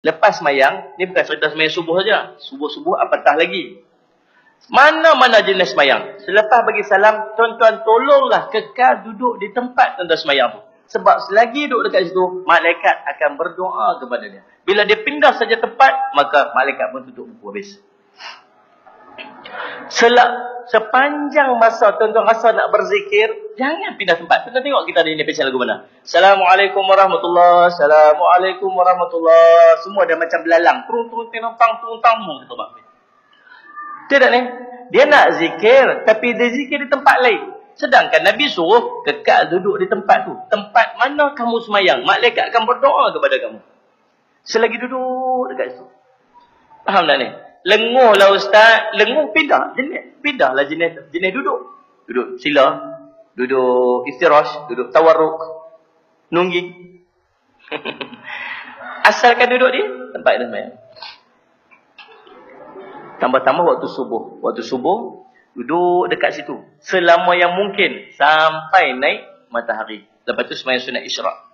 Lepas semayang, ni bukan cerita semayang subuh saja. Subuh-subuh apatah lagi. Mana-mana jenis semayang. Selepas bagi salam, tuan-tuan tolonglah kekal duduk di tempat tuan-tuan semayang. Sebab selagi duduk dekat situ, malaikat akan berdoa kepada dia. Bila dia pindah saja tempat, maka malaikat pun tutup buku habis. Selak, sepanjang masa tuan-tuan rasa nak berzikir, jangan pindah tempat. Tuan-tuan tengok kita ada ini pencet lagu mana. Assalamualaikum warahmatullahi Assalamualaikum warahmatullahi Semua dah macam belalang. Turun-turun tenang-tang, turun-tang. Tidak ni. Dia nak zikir, tapi dia zikir di tempat lain. Sedangkan Nabi suruh kekal duduk di tempat tu. Tempat mana kamu semayang, malaikat akan berdoa kepada kamu. Selagi duduk dekat situ. Faham tak ni? Lenguh lah ustaz. Lenguh pindah. Jenis, pindahlah jenis, jenis duduk. Duduk sila. Duduk istirahat. Duduk tawarruk. Nunggi. Asalkan duduk di tempat itu semayang. Tambah-tambah waktu subuh. Waktu subuh, duduk dekat situ. Selama yang mungkin. Sampai naik matahari. Lepas tu semayang sunat isyarak.